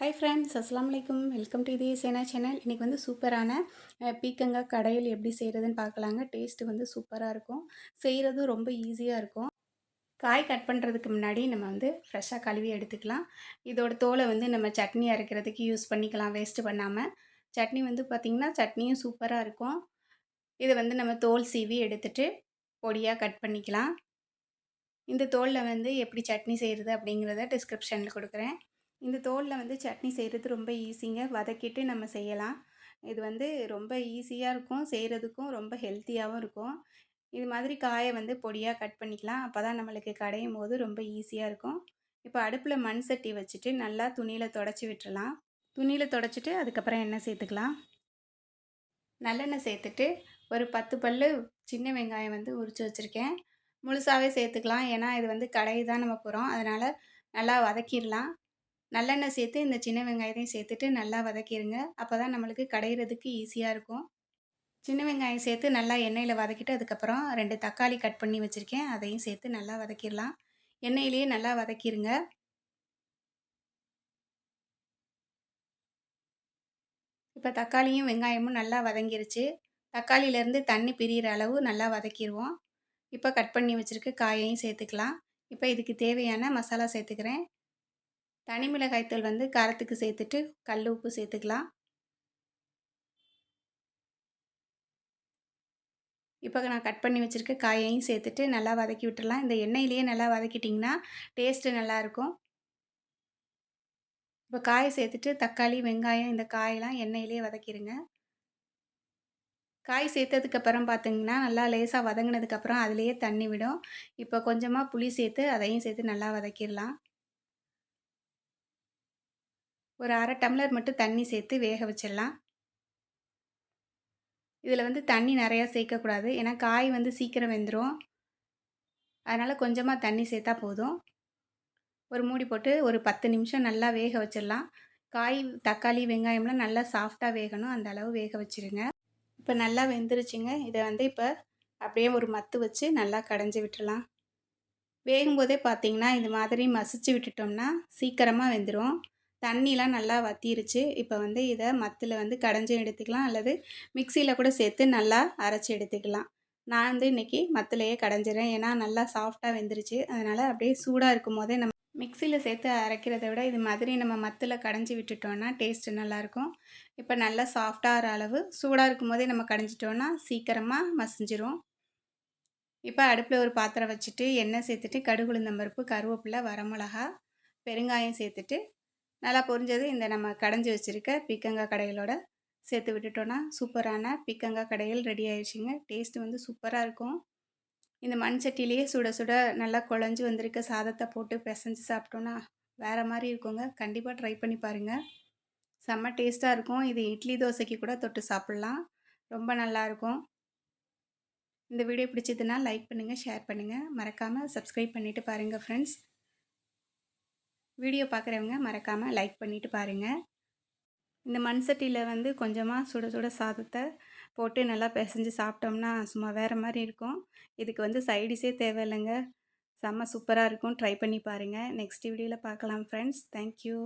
Hi friends அஸ்லாம் வலைக்கும் welcome to இதே சேனா சேனல் இன்றைக்கி வந்து சூப்பரான பீக்கங்காய் கடையில் எப்படி செய்கிறதுன்னு பார்க்கலாங்க. டேஸ்ட்டு வந்து சூப்பராக இருக்கும். செய்கிறதும் ரொம்ப ஈஸியாக இருக்கும். காய் கட் பண்ணுறதுக்கு முன்னாடி நம்ம வந்து ஃப்ரெஷ்ஷாக கழுவி எடுத்துக்கலாம். இதோட தோலை வந்து நம்ம சட்னி அரைக்கிறதுக்கு யூஸ் பண்ணிக்கலாம் வேஸ்ட்டு பண்ணாமல் சட்னி வந்து பார்த்திங்கன்னா சட்னியும் சூப்பராக இருக்கும். இதை வந்து நம்ம தோல் சீவி எடுத்துகிட்டு பொடியாக கட் பண்ணிக்கலாம். இந்த தோலில் வந்து எப்படி சட்னி செய்கிறது அப்படிங்கிறத டிஸ்கிரிப்ஷனில் கொடுக்குறேன். இந்த தோலில் வந்து சட்னி செய்கிறது ரொம்ப ஈஸிங்க. வதக்கிட்டு நம்ம செய்யலாம். இது வந்து ரொம்ப ஈஸியாக இருக்கும். செய்கிறதுக்கும் ரொம்ப ஹெல்த்தியாகவும் இருக்கும். இது மாதிரி காயை வந்து பொடியாக கட் பண்ணிக்கலாம். அப்போ தான் நம்மளுக்கு கடையும் போது ரொம்ப ஈஸியாக இருக்கும். இப்போ அடுப்பில் மண் சட்டி வச்சுட்டு நல்லா துணியில் தொடச்சி விட்டுறலாம். துணியில் தொடச்சிட்டு அதுக்கப்புறம் எண்ணெய் சேர்த்துக்கலாம். நல்லெண்ணெய் சேர்த்துட்டு ஒரு பத்து பல் சின்ன வெங்காயம் வந்து உரித்து வச்சுருக்கேன். முழுசாகவே சேர்த்துக்கலாம். ஏன்னா இது வந்து கடை தான் நம்ம போகிறோம் அதனால் நல்லா வதக்கிடலாம். நல்லெண்ணெய் சேர்த்து இந்த சின்ன வெங்காயத்தையும் சேர்த்துட்டு நல்லா வதக்கிடுங்க அப்போ தான் நம்மளுக்கு கடையிறதுக்கு ஈஸியாக இருக்கும். சின்ன வெங்காயம் சேர்த்து நல்லா எண்ணெயில் வதக்கிட்டு அதுக்கப்புறம் ரெண்டு தக்காளி கட் பண்ணி வச்சுருக்கேன். அதையும் சேர்த்து நல்லா வதக்கிடலாம். எண்ணெயிலேயே நல்லா வதக்கிடுங்க இப்போ தக்காளியும் வெங்காயமும் நல்லா வதங்கிருச்சு. தக்காளியிலேருந்து தண்ணி பிரிகிற அளவு நல்லா வதக்கிடுவோம் இப்போ கட் பண்ணி வச்சுருக்க காயையும் சேர்த்துக்கலாம். இப்போ இதுக்கு தேவையான மசாலா சேர்த்துக்கிறேன். தனி மிளகாய்த்தூள் வந்து காரத்துக்கு சேர்த்துட்டு கல் உப்பு சேர்த்துக்கலாம். இப்போ நான் கட் பண்ணி வச்சுருக்க காயையும் சேர்த்துட்டு நல்லா வதக்கி விட்டுடலாம் இந்த எண்ணெயிலேயே நல்லா வதக்கிட்டிங்கன்னா டேஸ்ட்டு நல்லாயிருக்கும் இப்போ காயை சேர்த்துட்டு தக்காளி வெங்காயம் இந்த காயெல்லாம் எண்ணெயிலே வதக்கிடுங்க காய் சேர்த்ததுக்கப்புறம் பார்த்திங்கன்னா நல்லா லேசாக வதங்கினதுக்கப்புறம் அதுலேயே தண்ணி விடும். இப்போ கொஞ்சமாக புளி சேர்த்து அதையும் சேர்த்து நல்லா வதக்கிடலாம். ஒரு அரை டம்ளர் மட்டும் தண்ணி சேர்த்து வேக வச்சிடலாம். இதில் வந்து தண்ணி நிறையா சேர்க்கக்கூடாது. ஏன்னா காய் வந்து சீக்கிரம் வெந்துடும் அதனால் கொஞ்சமாக தண்ணி சேர்த்தா போதும். ஒரு மூடி போட்டு ஒரு பத்து நிமிஷம் நல்லா வேக வச்சிடலாம். காய் தக்காளி வெங்காயம்லாம் நல்லா சாஃப்டாக வேகணும். அந்த அளவு வேக வச்சுருங்க. இப்போ நல்லா வெந்துருச்சுங்க. இதை வந்து இப்போ அப்படியே ஒரு மத்து வச்சு நல்லா கடைஞ்சி விட்டுடலாம். வேகும்போதே பார்த்திங்கன்னா இது மாதிரி மசிச்சு விட்டுட்டோம்னா சீக்கிரமாக வெந்துடும் தண்ணிலாம் நல்லா வற்றிருச்சு இப்போ வந்து இதை மத்தில் வந்து கடைஞ்சி எடுத்துக்கலாம். அல்லது மிக்சியில் கூட சேர்த்து நல்லா அரைச்சி எடுத்துக்கலாம். நான் வந்து இன்றைக்கி மத்திலையே கடைஞ்சிறேன். ஏன்னா நல்லா சாஃப்டாக வெந்துருச்சு. அதனால் அப்படியே சூடாக இருக்கும் போதே நம்ம மிக்சியில் சேர்த்து அரைக்கிறத விட இது மாதிரி நம்ம மத்தில் கடைஞ்சி விட்டுட்டோன்னா டேஸ்ட்டு நல்லாயிருக்கும். இப்போ நல்லா சாஃப்டாகிற அளவு சூடாக இருக்கும் போதே நம்ம கடைஞ்சிட்டோன்னா சீக்கிரமாக மசிஞ்சிரும். இப்போ அடுப்பில் ஒரு பாத்திரம் வச்சுட்டு எண்ணெய் சேர்த்துட்டு கடுகுளுந்தம்பருப்பு கருவேப்பிலை வரமிளகா பெருங்காயம் சேர்த்துட்டு நல்லா பொரிஞ்சது இந்த நம்ம கடைஞ்சி வச்சுருக்க பீக்கங்காய் கடைகளோட சேர்த்து விட்டுட்டோன்னா சூப்பரான பீக்கங்காய் கடைகள் ரெடி ஆயிடுச்சுங்க. டேஸ்ட்டு வந்து சூப்பராக இருக்கும். இந்த மண் சட்டிலேயே சுட சுட நல்லா குழஞ்சி வந்திருக்க சாதத்தை போட்டு பிசைஞ்சு சாப்பிட்டோன்னா வேறு மாதிரி இருக்குங்க. கண்டிப்பாக ட்ரை பண்ணி பாருங்கள் செம்ம டேஸ்ட்டாக இருக்கும். இது இட்லி தோசைக்கு கூட தொட்டு சாப்பிட்லாம். ரொம்ப நல்லாயிருக்கும் இந்த வீடியோ பிடிச்சதுன்னா லைக் பண்ணுங்கள் ஷேர் பண்ணுங்கள் மறக்காமல் சப்ஸ்கிரைப் பண்ணிவிட்டு பாருங்கள் ஃப்ரெண்ட்ஸ் வீடியோ பார்க்குறவங்க மறக்காமல் லைக் பண்ணிவிட்டு பாருங்கள் இந்த மண் சட்டியில் வந்து கொஞ்சமாக சுட சுட சாதத்தை போட்டு நல்லா பிசைஞ்சு சாப்பிட்டோம்னா சும்மா வேறு மாதிரி இருக்கும். இதுக்கு வந்து சைடிஸே தேவையில்லைங்க. செம்ம சூப்பராக இருக்கும். ட்ரை பண்ணி பாருங்கள் நெக்ஸ்ட் வீடியோவில் பார்க்கலாம் ஃப்ரெண்ட்ஸ் தேங்க்யூ